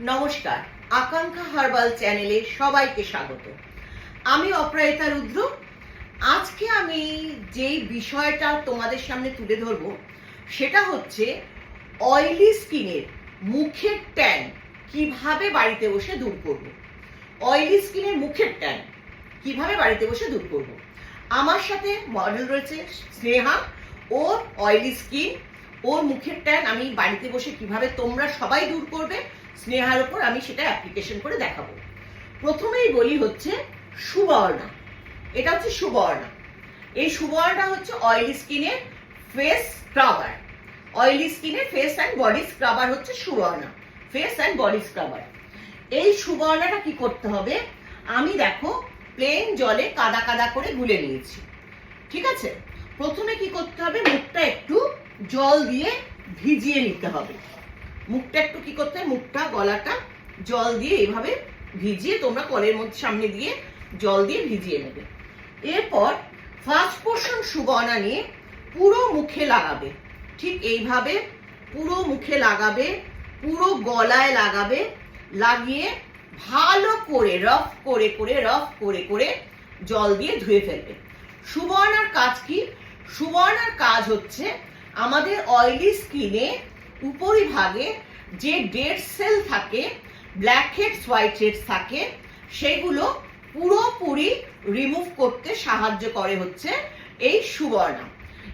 নমস্কার, আকাঙ্ক্ষা হার্বাল চ্যানেলে সবাইকে স্বাগত। আমি অপরাজিতা রুদ্র। আজকে আমি যেই বিষয়টা তোমাদের সামনে তুলে ধরব, সেটা হচ্ছে অয়েলি স্কিনের মুখের ট্যান কীভাবে বাড়িতে বসে দূর করব। অয়েলি স্কিনের মুখের ট্যান কীভাবে বাড়িতে বসে দূর করব। আমার সাথে মডেল রয়েছে স্নেহা, ওর অয়েলি স্কিন ওর মুখের ট্যান আমি বাড়িতে বসে কীভাবে তোমরা সবাই দূর করবে স্নেহার উপর আমি সেটা অ্যাপ্লিকেশন করে দেখাবো। প্রথমেই বলি হচ্ছে সুবর্ণা। এটা হচ্ছে সুবর্ণা। এই সুবর্ণা হচ্ছে অয়েলি স্কিনের ফেস স্ক্রাবার অয়েলি স্কিনের ফেস অ্যান্ড বডি স্ক্রাবার হচ্ছে Suvarna. Face and body scrubber এই সুবর্ণাটা কি করতে হবে? আমি দেখো প্লেন জলে কাদা কাদা করে গুলে নিয়েছি। ঠিক আছে? প্রথমে কি করতে হবে? মুখটা একটু জল দিয়ে ভিজিয়ে নিতে হবে। মুখটা একটু কি করতে হবে মুখটা, গলাটা জল দিয়ে এইভাবে ভিজিয়ে তোমরা কলের মধ্যে, সামনে দিয়ে জল দিয়ে ভিজিয়ে নেবে। এরপর ফার্স্ট পোর্শন সুবর্ণা নিয়ে পুরো মুখে লাগাবে। ঠিক এইভাবে পুরো মুখে লাগাবে, পুরো গলায় লাগাবে, লাগিয়ে ভালো করে রফ করে করে রফ করে করে জল দিয়ে ধুয়ে ফেলবে। সুবর্ণার কাজ কি? সুবর্ণার কাজ হচ্ছে আমাদের অয়েলি স্কিনে উপরিভাগে যে ডেড সেল থাকে ব্ল্যাক হেডস হোয়াইট হেডস থাকে, সেগুলো পুরোপুরি রিমুভ করতে সাহায্য করে হচ্ছে এই সুবর্ণা।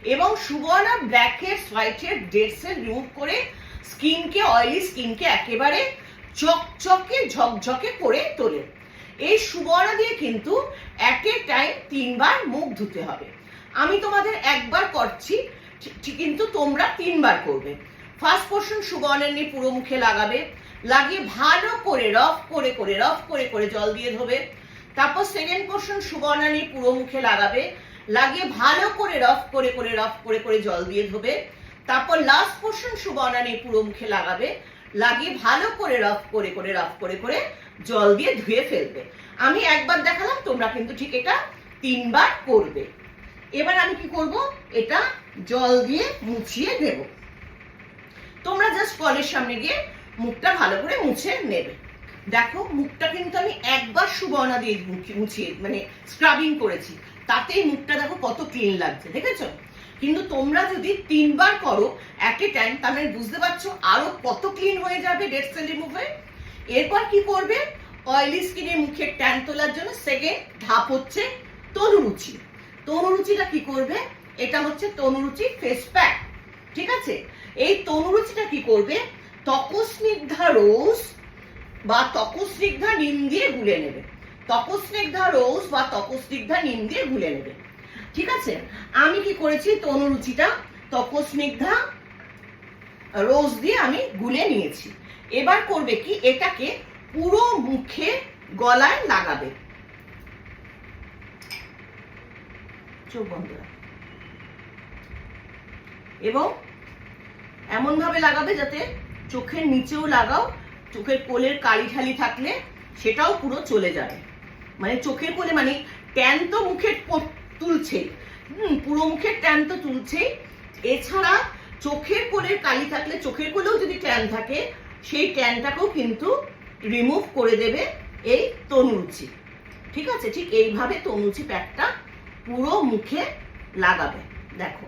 এবং Suvarna blackheads whitehead dead cell remove করে স্কিনকে অয়েলি স্কিনকে একেবারে চকচকে, ঝকঝকে করে তোলে। এই সুবর্ণা দিয়ে কিন্তু অ্যাট টাইম তিনবার মুখ ধুতে হবে। আমি তোমাদের একবার করছি কিন্তু তোমরা তিনবার করবে। ফার্স্ট পোর্শন সুবর্ণা নিয়ে পুরো মুখে লাগাবে। লাগিয়ে ভালো করে রফ করে করে রফ করে করে জল দিয়ে ধোবে। তারপর সেকেন্ড পোর্শন সুবর্ণা নিয়ে পুরো মুখে লাগাবে। লাগিয়ে ভালো করে রফ করে করে রফ করে করে জল দিয়ে ধোবে। তারপর লাস্ট পোর্শন সুবর্ণা নিয়ে পুরো মুখে লাগাবে। লাগিয়ে ভালো করে রফ করে করে রফ করে করে জল দিয়ে ধুয়ে ফেলবে। আমি একবার দেখালাম, তোমরা কিন্তু ঠিক এটা তিনবার করবে। এবার আমি কি করব? এটা জল দিয়ে মুছিয়ে নেব। তোমরা জাস্ট কলের সামনে গিয়ে মুখটা ভালো করে মুছে নেবে। দেখো, মুখটা কিন্তু আমি একবার সুবর্ণা দিয়ে মুছিয়ে মানে স্ক্রাবিং করেছি। তাতেই মুখটা দেখো কত ক্লিন লাগছে, দেখেছ? কিন্তু তোমরা যদি তিনবার করো অ্যাট এ টাইম মানে বুঝতে পারছ আরও কত ক্লিন হয়ে যাবে ডেড সেল রিমুভ হয়ে এরপর কি করবে? অয়েলি স্কিনের মুখের ট্যান তোলার জন্য সেকেন্ড ধাপ হচ্ছে তরুরুচি তরুরুচিটা কি করবে? এটা হচ্ছে তনুরুচি ফেস প্যাক ঠিক আছে? এই তনুরুচিটা কি করবে? তকস্নিগ্ধা রোজ বা তকস্নিগ্ধা নিম দিয়ে গুলে নেবে। তকস্নিগ্ধা রোজ বা তকস্নিগ্ধা নিম দিয়ে গুলে নেবে। ঠিক আছে? আমি কি করেছি? তনুরুচিটা তকস্নিগ্ধা রোজ দিয়ে আমি গুলে নিয়েছি। এবার করবে কি? এটাকে পুরো মুখে গলায় লাগাবে। চোখ বন্ধ এবং এমন ভাবে লাগাবে যাতে চোখের নিচেও লাগাও, চোখের কোলের কালি ঠালি থাকলে সেটাও পুরো চলে যাবে মানে চোখের কোলে মানে ট্যান তো মুখে তুলছেই। হুম, পুরো মুখের ট্যান তো তুলছেই। এছাড়া চোখের কোলের কালি থাকলে, চোখের কোলেও যদি ট্যান থাকে, সেই ট্যানটাকেও কিন্তু রিমুভ করে দেবে এই তনুরুচি ঠিক আছে? ঠিক এইভাবে তনুচি প্যাকটা পুরো মুখে লাগাবে। দেখো।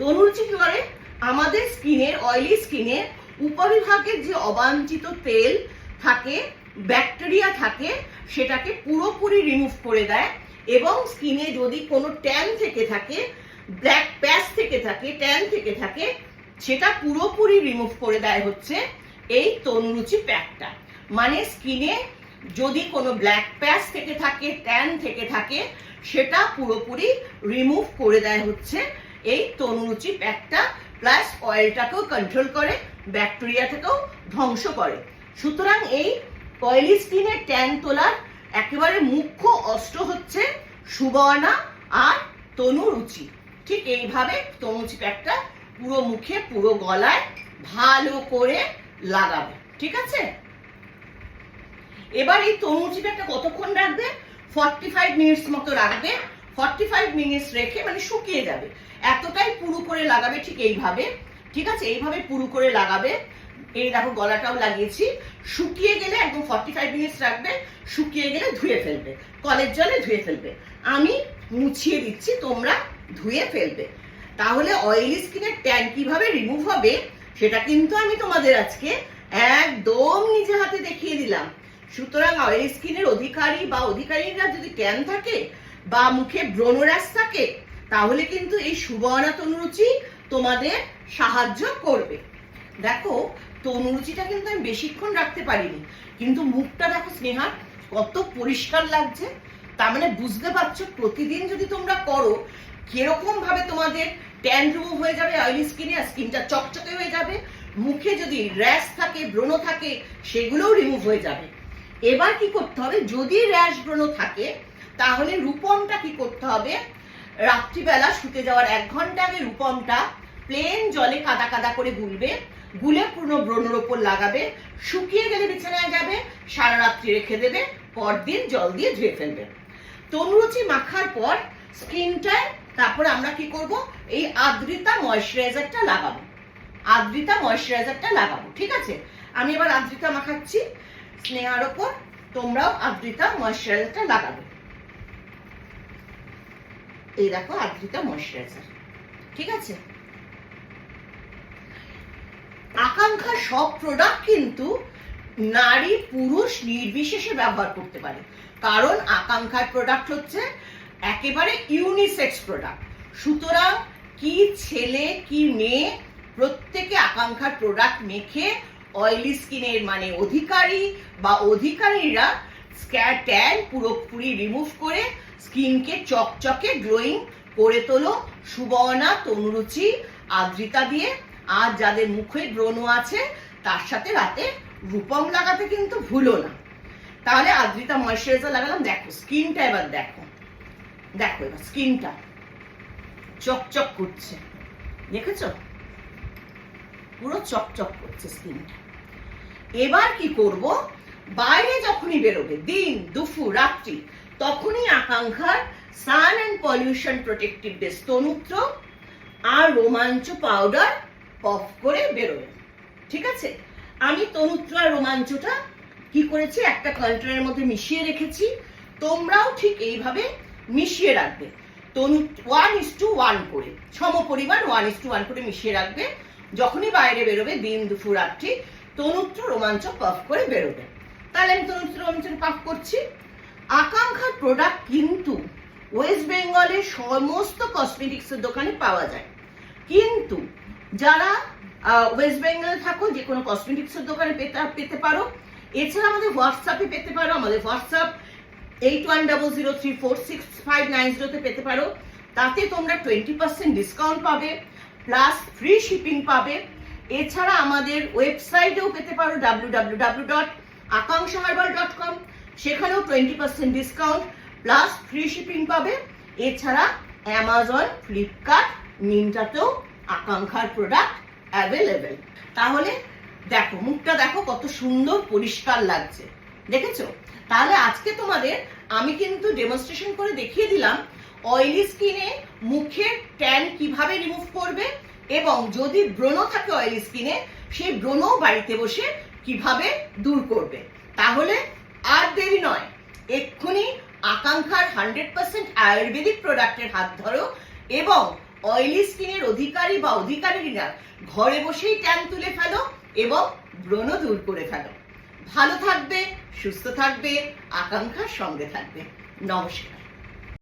তনুরুচি কি করে আমাদের স্কিনের অয়েলি স্কিনের উপরিভাগের যে অবাঞ্ছিত তেল থাকে ব্যাকটেরিয়া থাকে, সেটাকে পুরোপুরি রিমুভ করে দেয় এবং স্কিনে যদি কোনো ট্যান থেকে থাকে ব্ল্যাক প্যাচ থেকে থাকে ট্যান থেকে থাকে, সেটা পুরোপুরি রিমুভ করে দেয় হচ্ছে এই তনুরুচি প্যাকটা। মানে স্কিনে যদি কোনো ব্ল্যাক প্যাচ থেকে থাকে ট্যান থেকে থাকে, সেটা পুরোপুরি রিমুভ করে দেয় হচ্ছে এই তনুরুচি প্যাকটা প্লাস অয়েলটাকেও কন্ট্রোল করে ব্যাকটেরিয়া থেকেও ধ্বংস করে। সুতরাং এই অয়েলি স্কিনের ট্যান তোলার একেবারে মুখ্য অস্ত্র হচ্ছে সুবর্ণা আর তনুরুচি ঠিক এইভাবে তনুচি প্যাকটা পুরো মুখে, পুরো গলায় ভালো করে লাগাবে। ঠিক আছে? এবার এই তরমুজিটা একটা কতক্ষণ রাখবে? ফর্টি ফাইভ মিনিটস মতো রাখবে। ফর্টি ফাইভ মিনিটস রেখে মানে শুকিয়ে যাবে। এতটাই পুরু করে লাগাবে ঠিক এইভাবে। ঠিক আছে? এইভাবে পুরু করে লাগাবে। এই দেখো গলাটাও লাগিয়েছি। শুকিয়ে গেলে একদম ফর্টি ফাইভ মিনিটস রাখবে। শুকিয়ে গেলে ধুয়ে ফেলবে। কলের জলে ধুয়ে ফেলবে। আমি মুছিয়ে দিচ্ছি, তোমরা ধুয়ে ফেলবে। তাহলে অয়েলি স্কিনের ট্যান কীভাবে রিমুভ হবে, সেটা কিন্তু আমি তোমাদের আজকে একদম নিজে হাতে দেখিয়ে দিলাম। সুতরাং অয়েলি স্কিনের অধিকারী বা অধিকারীরা যদি ট্যান থাকে বা মুখে ব্রণরাজ থাকে, তাহলে কিন্তু এই সুবর্ণা তনুরুচি তোমাদের সাহায্য করবে। দেখো, তনুরুচিটা কিন্তু আমি বেশিক্ষণ রাখতে পারিনি, কিন্তু মুখটা দেখো স্নেহা, কত পরিষ্কার লাগছে। তার মানে বুঝতে পারছ, প্রতিদিন যদি তোমরা করো, কীরকম ভাবে তোমাদের ট্যান রিমুভ হয়ে যাবে অয়েলি স্কিনে আর স্কিনটা চকচকে হয়ে যাবে। মুখে যদি র্যাশ থাকে, ব্রণ থাকে, সেগুলোও রিমুভ হয়ে যাবে। এবার কি করতে হবে, যদি র্যাশ ব্রণ থাকে তাহলে রূপমটা কি করতে হবে? রাত্রিবেলা শুতে যাওয়ার এক ঘণ্টা আগে রূপমটা প্লেন জলে কাদা কাদা করে গুলবে, গুলে পুরনো ব্রণের ওপর লাগাবে, শুকিয়ে গেলে বিছানায় যাবে, সারা রাত্রি রেখে দেবে, পরদিন জল দিয়ে ধুয়ে ফেলবে। তনুরুচি মাখার পর স্কিনটায় তারপর আমরা কি করব? এই আদ্রিতা ময়শ্চারাইজারটা লাগাবো। আদ্রিতা ময়শ্চারাইজারটা লাগাবো, ঠিক আছে? আমি এবার আদ্রিতা মাখাচ্ছি, স্নেহার ওপর, তোমরাও আদ্রিতা ময়শ্চারাইজারটা লাগাবে। এই দেখো আদ্রিতা ময়শ্চারাইজার ঠিক আছে? আকাঙ্ক্ষা সব প্রোডাক্ট কিন্তু নারী পুরুষ নির্বিশেষে ব্যবহার করতে পারে। কারণ আকাঙ্ক্ষার প্রোডাক্ট হচ্ছে একেবারে ইউনিসেক্স প্রোডাক্ট সুতরাং কি ছেলে, কি মেয়ে প্রত্যেকে আকাঙ্ক্ষার প্রোডাক্ট মেখে অয়েলি স্কিনের মানে অধিকারী বা অধিকারীরা স্ক্যার ট্যান পুরোপুরি রিমুভ করে স্কিনকে চকচকে গ্লোয়িং করে তোলো। সুবর্ণা, তনুরুচি, আদ্রিতা দিয়ে। আর যাদের মুখে ব্রণ আছে, তার সাথে রাতে রূপম লাগাতে কিন্তু ভুলো না। তাহলে আদ্রিতা ময়শ্চারাইজার লাগালাম। দেখো, স্কিনটা এবার দেখো। দেখো এবার স্কিনটা। চকচক করছে। দেখেছ? পুরো চকচক করছে স্কিনটা। এবার কি করব? বাইরে যখনই বেরোবে, দিন দুপুর রাত্রি, তখনই আকাঙ্ক্ষার sun and pollution protective base Tanutra আর রোমাঞ্চ পাউডার অফ করে বেরোবে ঠিক আছে? আমি তনুত্র আর রোমাঞ্চটা কি করেছি? একটা কন্টেনারের মধ্যে মিশিয়ে রেখেছি। তোমরাও ঠিক এইভাবে মিশিয়ে রাখবে। তনু ওয়ান ইস টু ওয়ান করে, সম পরিমাণ ওয়ান ইস টু ওয়ান করে মিশিয়ে রাখবে। যখনই বাইরে বেরোবে, দিন দুপুর রাত্রি, তনুত্র, রোমাঞ্চ পাফ করে বেরোবে। তাহলে আমি তনুত্র রোমাঞ্চ পাফ করছি। আকাঙ্ক্ষার প্রোডাক্ট কিন্তু ওয়েস্ট বেঙ্গলের সমস্ত কসমেটিক্সের দোকানে পাওয়া যায়। কিন্তু যারা ওয়েস্ট বেঙ্গলে থাকো, যে কোনো কসমেটিক্সের দোকানে পেতে পেতে পারো, এছাড়া আমাদের হোয়াটসঅ্যাপে পেতে পারো, আমাদের WhatsApp eight one double zero three four six five nine জিরোতে পেতে পারো। তাতে তোমরা টোয়েন্টি পার্সেন্ট ডিসকাউন্ট পাবে প্লাস ফ্রি শিপিং পাবে। এছাড়া আমাদের ওয়েবসাইটেও পেতে পারো W W W dot Akanksha herbal dot com সেখানেও twenty percent discount plus free shipping পাবে। এছাড়া অ্যামাজন ফ্লিপকার্ট মিন্টাতেও আকাঙ্ক্ষার প্রোডাক্ট অ্যাভেলেবেল তাহলে দেখো, মুখটা দেখো কত সুন্দর পরিষ্কার লাগছে। দেখেছ? তাহলে আজকে তোমাদের আমি কিন্তু ডেমনস্ট্রেশন করে দেখিয়ে দিলাম অয়েলি স্কিনে মুখের ট্যান কীভাবে রিমুভ করবে এবং যদি ব্রণ থাকে অয়েলি স্কিনে সেই ব্রণও বাড়িতে বসে কীভাবে দূর করবে? তাহলে আর দেরি নয়। এক্ষুনি আকাঙ্ক্ষার হান্ড্রেড পার্সেন্ট আয়ুর্বেদিক প্রোডাক্টের হাত ধরো এবং অয়েলি স্কিনের অধিকারী বা অধিকারীরা ঘরে বসেই ট্যান তুলে ফেলো এবং ব্রণ দূর করে ফেলো। ভালো থাকবে, সুস্থ থাকবে, আকাঙ্ক্ষার সঙ্গে থাকবে। নমস্কার।